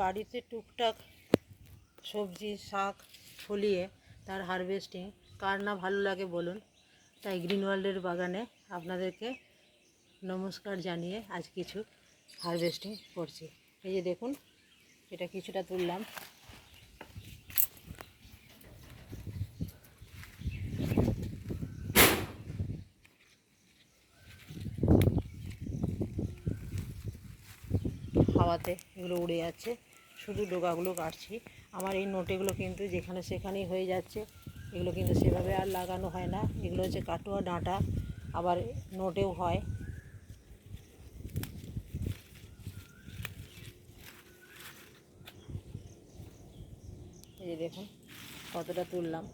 বাড়িতে টুকটাক সবজি, শাক ফলিয়ে তার হারভেস্টিং কার না ভালো লাগে বলুন? তাই গ্রিন ওয়ার্ল্ডের বাগানে আপনাদেরকে নমস্কার জানিয়ে আজ কিছু হারভেস্টিং করছি। এই যে দেখুন, এটা কিছুটা তুললাম। হাওয়াতে এগুলো উড়ে যাচ্ছে। শুধু ডোকাগুলো কাটছি। আমার এই নোটেগুলো কিন্তু যেখানে সেখানেই হয়ে যাচ্ছে। এগুলো কিন্তু সেভাবে আর লাগানো হয় না। এগুলো হচ্ছে কাটোয়া ডাঁটা। আবার নোটেও হয়। এই যে দেখুন, কতটা তুললাম।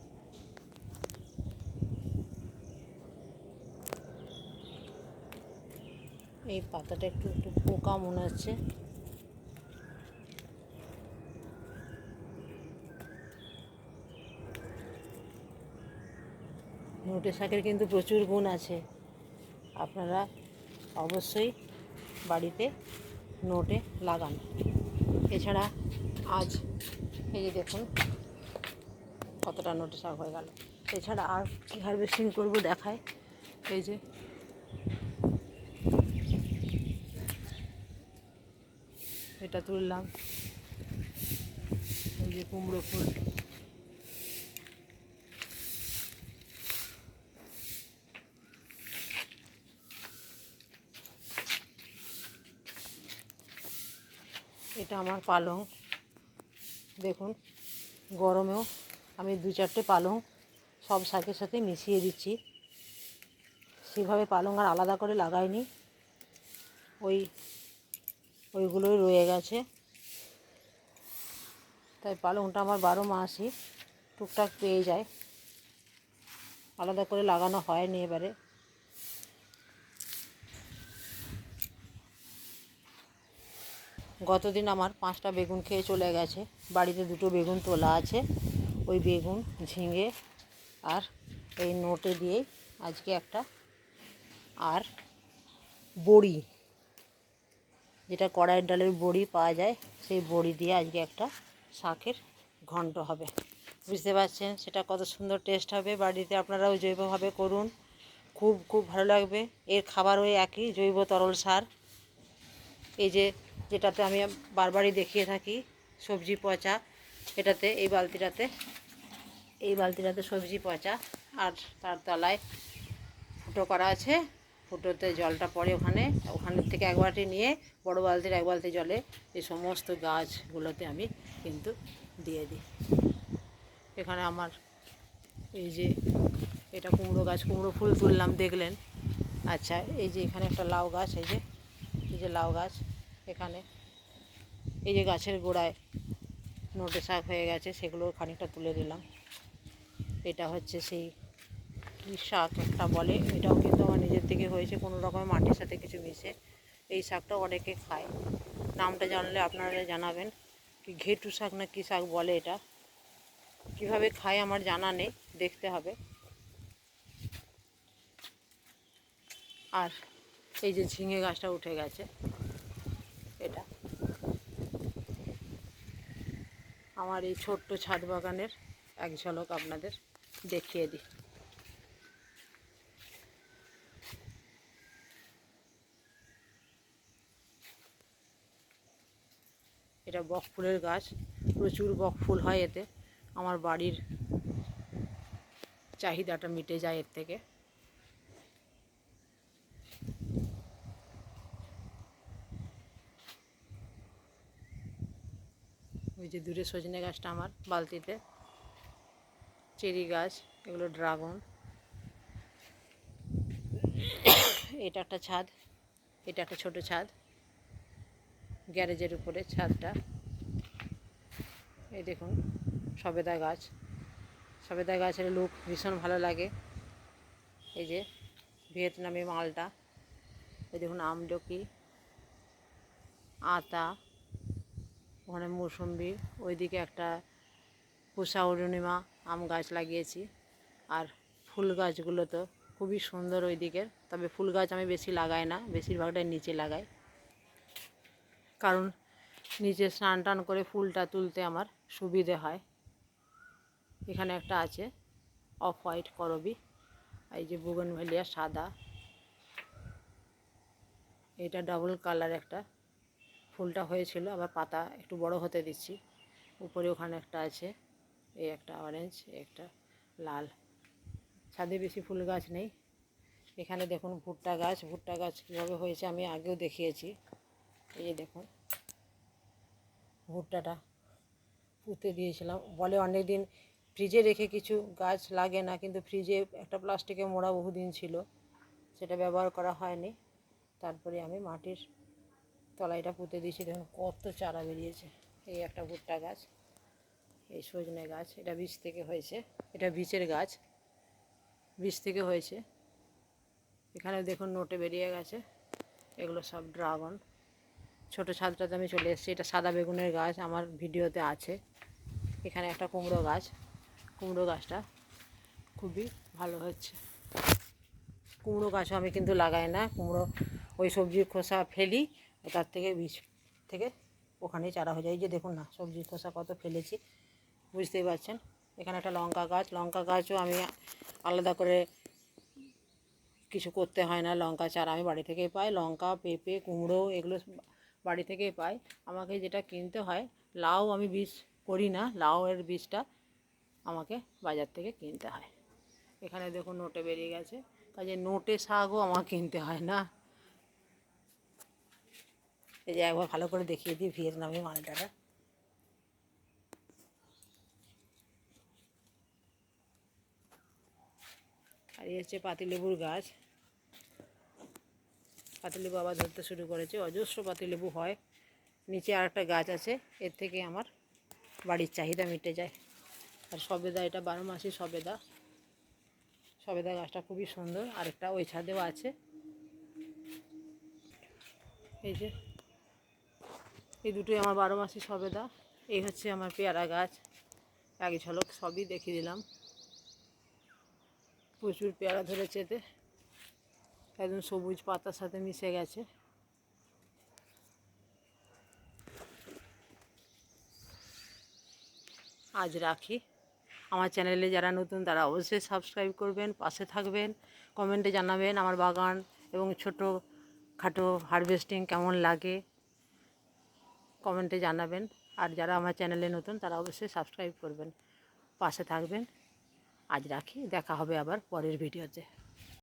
এই পাতাটা একটু একটু পোকা মনে হচ্ছে। নোটে শাকের কিন্তু প্রচুর গুণ আছে। আপনারা অবশ্যই বাড়িতে নোটে লাগান। এছাড়া আজ এই যে দেখুন, কতটা নোটে শাক হয়ে গেল। এছাড়া আর কী হারভেস্টিং করব দেখায়? এই যে এটা তুললাম। এই যে কুমড়ো ফুল। এটা আমার পালং। দেখুন, গরমেও আমি দু চারটে পালং সব শাকের সাথে মিশিয়ে দিচ্ছি। সেভাবে পালং আর আলাদা করে লাগাইনি। ওই, ওইগুলোই রয়ে গেছে। তাই পালংটা আমার বারো মাসই টুকটাক পেয়ে যায়। আলাদা করে লাগানো হয়নি এবারে। গতদিন আমার পাঁচটা বেগুন খেয়ে চলে গেছে। বাড়িতে দুটো বেগুন তোলা আছে। ওই বেগুন ঝিঙে আর এই নোটে দিয়েই আজকে একটা আর বড়ি, যেটা কড়াইয়ের ডালের বড়ি পাওয়া যায়, সেই বড়ি দিয়ে আজকে একটা শাকের ঘন্ট হবে। বুঝতে পারছেন? সেটা কত সুন্দর টেস্ট হবে। বাড়িতে আপনারাও জৈবভাবে করুন। খুব খুব ভালো লাগবে। এর খাবার ওই একই জৈব তরল সার। এই যে যেটাতে আমি বারবারই দেখিয়ে থাকি, সবজি পচা, এটাতে, এই বালতিটাতে এই বালতিটাতে সবজি পচা, আর তার তলায় ফুটো করা আছে। ফুটোতে জলটা পড়ে ওখানে ওখানের থেকে এক বালতি নিয়ে, বড় বালতির এক বালতি জলে এই সমস্ত গাছগুলোতে আমি কিন্তু দিয়ে দিই। এখানে আমার এই যে, এটা কুমড়ো গাছ, কুমড়ো ফুল তুললাম, দেখলেন। আচ্ছা এই যে এখানে একটা লাউ গাছ, এই যে এই যে লাউ গাছ। এখানে। এই যে গাছের গোড়ায় নোটে শাক হয়ে গেছে সেগুলো খানিকটা তুলে দিলাম এটা হচ্ছে সেই কী শাক একটা বলে, এটাও কিন্তু আমার নিজের থেকে হয়েছে, কোনো রকমের মাটির সাথে কিছু মিশে। এই শাকটা অনেকে খায়। নামটা জানলে আপনারা জানাবেন কি ঘেটু শাক না কী শাক বলে এটা। কীভাবে খায় আমার জানা নেই, দেখতে হবে। আর এই যে ঝিঙে গাছটা উঠে গেছে। এটা। আমার এই ছোট্ট ছাদ বাগানের এক ঝলক আপনাদের দেখিয়ে দিই। এটা বক ফুলের গাছ, প্রচুর বক ফুল হয় এতে। আমার বাড়ির চাহিদাটা মিটে যায় এর থেকে। ওই যে দূরে সজনে গাছটা আমার বালতিতে, চেরি গাছ, এগুলো ড্রাগন। এটা একটা ছাদ, এটা একটা ছোট ছাদ, গ্যারেজের উপরে ছাদটা। এই দেখুন, সবেদা গাছ। সবেদা গাছের লুক ভীষণ ভালো লাগে। এই যে ভিয়েতনামি মালটা। এই দেখুন, আমলকি, আতা। ওখানে মৌসুম্বি ওইদিকে একটা পুষা অরুণিমা আম গাছ লাগিয়েছি। আর ফুল গাছগুলো তো খুবই সুন্দর ওই দিকের তবে ফুল গাছ আমি বেশি লাগাই না, বেশিরভাগটাই নিচে লাগাই। কারণ নিচে স্নান টান করে ফুলটা তুলতে আমার সুবিধে হয়। এখানে একটা আছে, অফ হোয়াইট করবি, এই যে বুগনভেলিয়া সাদা। এটা ডাবল কালার একটা ফুলটা হয়েছিল, আবার পাতা একটু বড় হতে দিচ্ছি। উপরে ওখানে একটা আছে, এই একটা অরেঞ্জ একটা লাল। ছাদে বেশি ফুল গাছ নেই। এখানে দেখুন ভুট্টা গাছ ভুট্টা গাছ কীভাবে হয়েছে আমি আগেও দেখিয়েছি। এই যে দেখুন, ভুট্টাটা পুঁতে দিয়েছিলাম। বলে অনেক দিন ফ্রিজে রেখে কিছু গাছ লাগে না, কিন্তু ফ্রিজে একটা প্লাস্টিকে মোড়া বহুদিন ছিল, সেটা ব্যবহার করা হয়নি। তারপরে আমি মাটির তলাইটা পুঁতে দিয়েছি, দেখুন কত চারা বেরিয়েছে। এই একটা ভুট্টা গাছ, এই সজনে গাছ, এটা বীজ থেকে হয়েছে, এটা বীজের গাছ, বীজ থেকে হয়েছে। এখানে দেখুন নোটে বেরিয়ে গেছে, এগুলো সব ড্রাগন। ছোটো ছাদটাতে আমি চলে এসেছি, এটা সাদা বেগুনের গাছ, আমার ভিডিওতে আছে। এখানে একটা কুমড়ো গাছ, কুমড়ো গাছটা খুবই ভালো হচ্ছে। কুমড়ো গাছও আমি কিন্তু লাগাই না, কুমড়ো, ওই সবজির খোসা ফেলি তার থেকে বীজ থেকে ওখানেই চারা হয়ে যায়। এই যে দেখুন না সবজির খোসা কত ফেলেছি, বুঝতেই পারছেন? এখানে একটা লঙ্কা গাছ, লঙ্কা গাছও আমি আলাদা করে কিছু করতে হয় না, লঙ্কা চারা আমি বাড়ি থেকেই পাই। লঙ্কা, পেঁপে, কুমড়ো এগুলো বাড়ি থেকেই পাই। আমাকে যেটা কিনতে হয়, লাউ আমি বীজ করি না, লাউয়ের বীজটা আমাকে বাজার থেকে কিনতে হয়। এখানে দেখুন নোটে বেরিয়ে গেছে। কাজে নোটে শাকও আমার কিনতে হয় না। এই যে একবার ভালো করে দেখিয়ে দিই ভিয়েতনামি মালটাটা আর এই হচ্ছে পাতিলেবুর গাছ। পাতিলেবু আবার ধরতে শুরু করেছে। অজস্র পাতিলেবু হয়। নিচে আর একটা গাছ আছে। এর থেকে আমার বাড়ির চাহিদা মিটে যায়। আর সবেদা, এটা বারো মাসই সবেদা। সবেদা গাছটা খুবই সুন্দর। আরেকটা ওই ছাদেও আছে। এই যে এই দুটোই আমার বারো মাসি সবেদা। এই হচ্ছে আমার পেয়ারা গাছ। এক ঝলক সবই দেখিয়ে দিলাম। প্রচুর পেয়ারা ধরেছে এতে। একদম সবুজ পাতার সাথে মিশে গেছে। আজ রাখি। আমার চ্যানেলে যারা নতুন, তারা অবশ্যই সাবস্ক্রাইব করবেন, পাশে থাকবেন, কমেন্টে জানাবেন আমার বাগান এবং ছোটো খাটো হারভেস্টিং কেমন লাগে। কমেন্টে জানাবেন। আর যারা আমার চ্যানেলে নতুন, তারা অবশ্যই সাবস্ক্রাইব করবেন। পাশে থাকবেন। আজ রাখি, দেখা হবে আবার পরের ভিডিওতে।